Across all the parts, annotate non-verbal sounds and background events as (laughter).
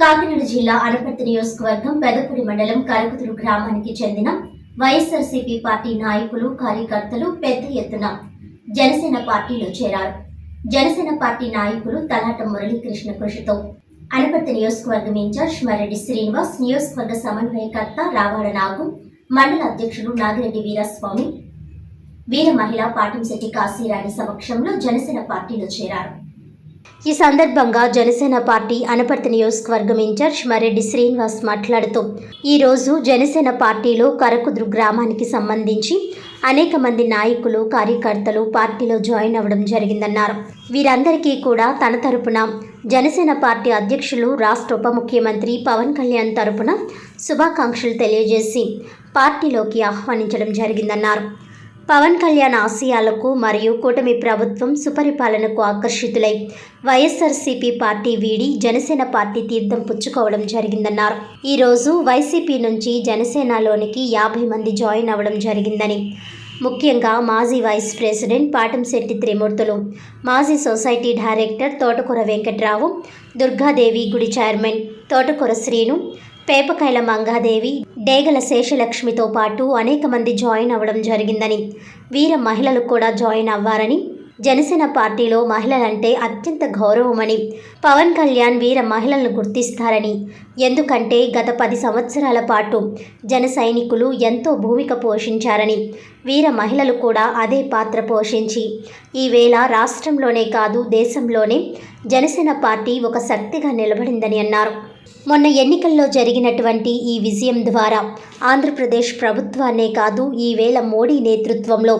కాకినాడ జిల్లా అనపర్తి నియోజకవర్గం పెదపూడి మండలం కరకుతురు గ్రామానికి చెందిన వైఎస్ఆర్సీపీ పార్టీ నాయకులు కార్యకర్తలు పెద్ద ఎత్తున జనసేన పార్టీలో చేరారు. జనసేన పార్టీ నాయకులు తలాట మురళీకృష్ణ కృషితో అనపర్తి నియోజకవర్గం ఇన్ఛార్జ్ మరెడ్డి శ్రీనివాస్ నియోజకవర్గ సమన్వయకర్త రావాడ నాగు మండల అధ్యక్షుడు నాగిరెడ్డి వీరస్వామి వీర మహిళా పాటంశెట్టి కాశీరాణి సమక్షంలో జనసేన పార్టీలో చేరారు. ఈ సందర్భంగా జనసేన పార్టీ అనపర్తి నియోజకవర్గం ఇన్ఛార్జ్ మరెడ్డి శ్రీనివాస్ మాట్లాడుతూ ఈరోజు జనసేన పార్టీలో కరకుదురు గ్రామానికి సంబంధించి అనేక మంది నాయకులు కార్యకర్తలు పార్టీలో జాయిన్ అవ్వడం జరిగిందన్నారు. వీరందరికీ కూడా తన తరపున జనసేన పార్టీ అధ్యక్షులు రాష్ట్ర ఉప ముఖ్యమంత్రి పవన్ కళ్యాణ్ తరపున శుభాకాంక్షలు తెలియజేసి పార్టీలోకి ఆహ్వానించడం జరిగిందన్నారు. పవన్ కళ్యాణ్ ఆశయాలకు మరియు కూటమి ప్రభుత్వం సుపరిపాలనకు ఆకర్షితులై వైఎస్ఆర్సీపీ పార్టీ వీడి జనసేన పార్టీ తీర్థం పుచ్చుకోవడం జరిగిందన్నారు. ఈరోజు వైసీపీ నుంచి జనసేనలోనికి యాభై మంది జాయిన్ అవ్వడం జరిగిందని ముఖ్యంగా మాజీ వైస్ ప్రెసిడెంట్ పాటంశెట్టి త్రిమూర్తులు మాజీ సొసైటీ డైరెక్టర్ తోటకూర వెంకట్రావు దుర్గాదేవి గుడి చైర్మన్ తోటకూర శ్రీను పేపకాయల మంగాదేవి డేగల శేషలక్ష్మితో పాటు అనేక మంది జాయిన్ అవ్వడం జరిగిందని వీర మహిళలు కూడా జాయిన్ అవ్వారని జనసేన పార్టీలో మహిళలంటే అత్యంత గౌరవమని పవన్ కళ్యాణ్ వీర మహిళలను గుర్తిస్తారని ఎందుకంటే గత పది సంవత్సరాల పాటు జన సైనికులు ఎంతో భూమిక పోషించారని వీర మహిళలు కూడా అదే పాత్ర పోషించి ఈవేళ రాష్ట్రంలోనే కాదు దేశంలోనే జనసేన పార్టీ ఒక శక్తిగా నిలబడిందని అన్నారు. మొన్న ఎన్నికల్లో జరిగినటువంటి ఈ విజయం ద్వారా ఆంధ్రప్రదేశ్ ప్రభుత్వాన్నే కాదు ఈవేళ మోడీ నేతృత్వంలో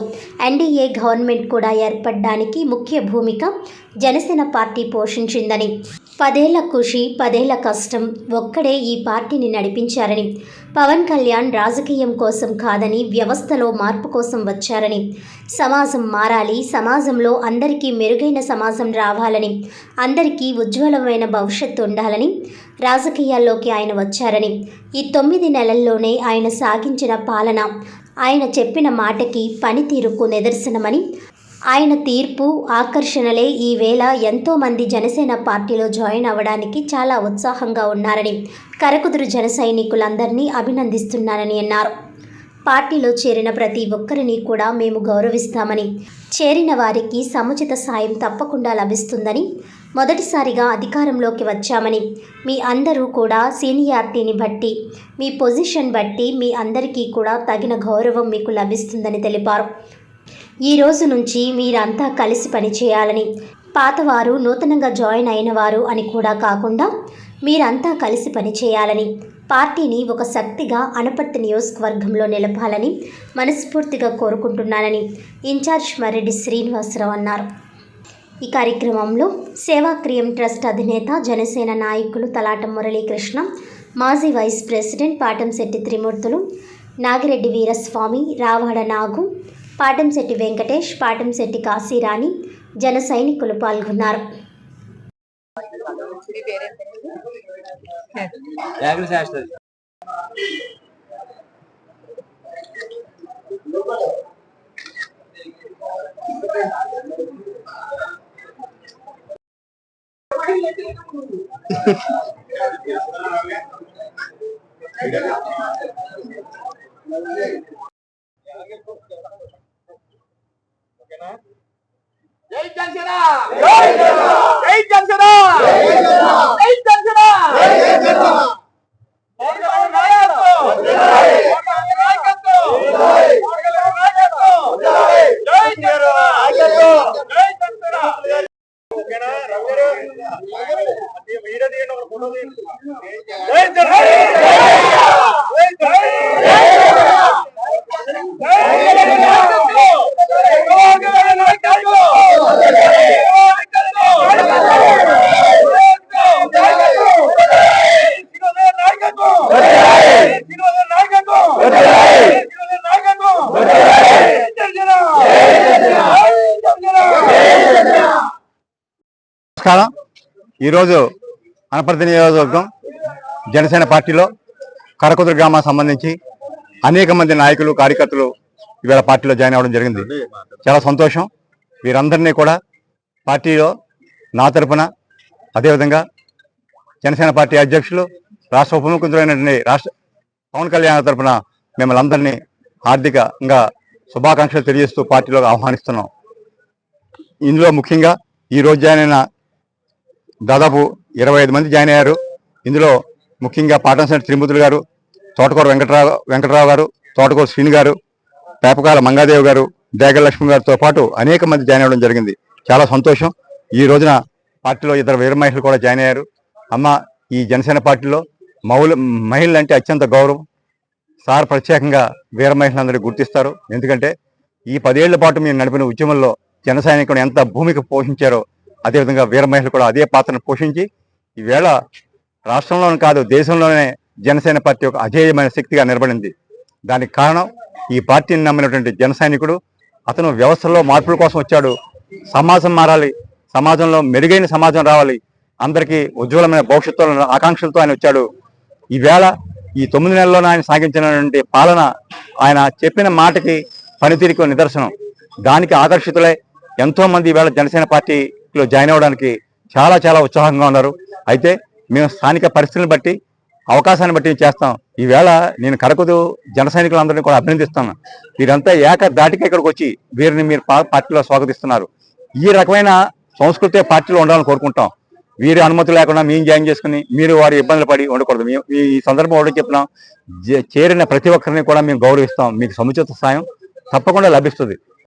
ఎన్డీఏ గవర్నమెంట్ కూడా ఏర్పడడానికి ముఖ్య భూమిక జనసేన పార్టీ పోషించిందని. పదేళ్ళ కృషి పదేళ్ళ కష్టం ఒక్కడే ఈ పార్టీని నడిపించారని పవన్ కళ్యాణ్ రాజకీయం కోసం కాదని వ్యవస్థలో మార్పు కోసం వచ్చారని. సమాజం మారాలి సమాజంలో అందరికీ మెరుగైన సమాజం రావాలని అందరికీ ఉజ్వలమైన భవిష్యత్తు ఉండాలని రాజకీయాల్లోకి ఆయన వచ్చారని. ఈ తొమ్మిది నెలల్లోనే ఆయన సాగించిన పాలన ఆయన చెప్పిన మాటకి పనితీరుకు నిదర్శనమని ఆయన తీర్పు ఆకర్షణలే ఈవేళ ఎంతోమంది జనసేన పార్టీలో జాయిన్ అవ్వడానికి చాలా ఉత్సాహంగా ఉన్నారని కరకుదురు జన సైనికులందరినీ అభినందిస్తున్నానని అన్నారు. పార్టీలో చేరిన ప్రతి ఒక్కరిని కూడా మేము గౌరవిస్తామని చేరిన వారికి సముచిత సాయం తప్పకుండా లభిస్తుందని మొదటిసారిగా అధికారంలోకి వచ్చామని మీ అందరూ కూడా సీనియారిటీని బట్టి మీ పొజిషన్ బట్టి మీ అందరికీ కూడా తగిన గౌరవం మీకు లభిస్తుందని తెలిపారు. ఈ రోజు నుంచి మీరంతా కలిసి పనిచేయాలని. పాతవారు నూతనంగా జాయిన్ అయిన వారు అని కూడా కాకుండా మీరంతా కలిసి పనిచేయాలని. పార్టీని ఒక శక్తిగా అనపర్తి నియోజకవర్గంలో నిలపాలని మనస్ఫూర్తిగా కోరుకుంటున్నానని ఇన్ఛార్జ్ మరెడ్డి శ్రీనివాసరావు అన్నారు. ఈ కార్యక్రమంలో సేవాక్రియం ట్రస్ట్ అధినేత జనసేన నాయకులు తలాటం మురళీకృష్ణ మాజీ వైస్ ప్రెసిడెంట్ పాటంశెట్టి త్రిమూర్తులు నాగిరెడ్డి వీరస్వామి రావాడ నాగు పాటంశెట్టి వెంకటేష్ పాటంశెట్టి కాశీరాణి జన సైనికులు పాల్గొన్నారు. (laughs) యాగ్రి శాస్త్రి జై జనసేన జై జనసేన జై జనసేన పవన్ కళ్యాణ్ నాయకత్వం పవన్ కళ్యాణ్ నాయకత్వం పవన్ కళ్యాణ్ నాయకత్వం జై జనసేన జై జనసేన ఓకేనా రఘుగారు అది వీడియో తీయండి ఒక ఫోటో తీయండి జై జనసేన జై జనసేన జై నమస్కారం ఈరోజు అనపర్తి నియోజకవర్గం జనసేన పార్టీలో కరకుదురు గ్రామానికి సంబంధించి అనేక మంది నాయకులు కార్యకర్తలు ఇవాళ పార్టీలో జాయిన్ అవ్వడం జరిగింది. చాలా సంతోషం. వీరందరినీ కూడా పార్టీలో నా తరపున అదేవిధంగా జనసేన పార్టీ అధ్యక్షులు రాష్ట్ర ఉప ముఖ్యమంత్రి రాష్ట్ర పవన్ కళ్యాణ్ తరపున మిమ్మల్ని అందరినీ హార్దికంగా శుభాకాంక్షలు తెలియజేస్తూ పార్టీలోకి ఆహ్వానిస్తున్నాం. ఇందులో ముఖ్యంగా ఈ రోజు జాయిన్ అయిన దాదాపు ఇరవై ఐదు మంది జాయిన్ అయ్యారు. ఇందులో ముఖ్యంగా పాటంశెట్టి త్రిమూర్తులు గారు తోటకూర వెంకటరావు వెంకటరావు గారు తోటకూర శ్రీని గారు పేపకాల మంగాదేవి గారు దేగల లక్ష్మి గారితో పాటు అనేక మంది జాయిన్ అవ్వడం జరిగింది. చాలా సంతోషం. ఈ రోజున పార్టీలో ఇద్దరు వీర మహిళలు కూడా జాయిన్ అయ్యారు. అమ్మ ఈ జనసేన పార్టీలో మౌలు మహిళలు అంటే అత్యంత గౌరవం. సార్ ప్రత్యేకంగా వీర మహిళలందరూ గుర్తిస్తారు. ఎందుకంటే ఈ పదేళ్ళ పాటు మేము నడిపిన ఉద్యమంలో జన సైనికుడు ఎంత భూమిక పోషించారో అదేవిధంగా వీరమహిళలు కూడా అదే పాత్రను పోషించి ఈవేళ రాష్ట్రంలోనే కాదు దేశంలోనే జనసేన పార్టీ ఒక అజేయమైన శక్తిగా నిలబడింది. దానికి కారణం ఈ పార్టీని నమ్మినటువంటి జన సైనికుడు. అతను వ్యవస్థలో మార్పుల కోసం వచ్చాడు. సమాజం మారాలి సమాజంలో మెరుగైన సమాజం రావాలి. అందరికీ ఉజ్వలమైన భవిష్యత్తు ఆకాంక్షలతో ఆయన వచ్చాడు. ఈవేళ ఈ తొమ్మిది నెలల్లో ఆయన సాగించినటువంటి పాలన ఆయన చెప్పిన మాటకి పనితీరుకు నిదర్శనం. దానికి ఆకర్షితులై ఎంతోమంది ఈవేళ జనసేన లో జాయిన్ అవ్వడానికి చాలా చాలా ఉత్సాహంగా ఉన్నారు. అయితే మేము స్థానిక పరిస్థితులను బట్టి అవకాశాన్ని బట్టి చేస్తాం. ఈవేళ నేను కరకుదు జన సైనికులందరినీ కూడా అభినందిస్తాను వీరంతా ఏక దాటికి ఇక్కడికి వచ్చి వీరిని మీరు పార్టీలో స్వాగతిస్తున్నారు. ఈ రకమైన సంస్కృతి పార్టీలో ఉండాలని కోరుకుంటాం. వీరి అనుమతి లేకుండా మేము జాయిన్ చేసుకుని మీరు వారి ఇబ్బందులు పడి ఉండకూడదు. మేము ఈ సందర్భం ఒకటి చెప్తున్నాం చేరిన ప్రతి ఒక్కరిని కూడా మేము గౌరవిస్తాం. మీకు సముచిత సాయం తప్పకుండా లభిస్తుంది.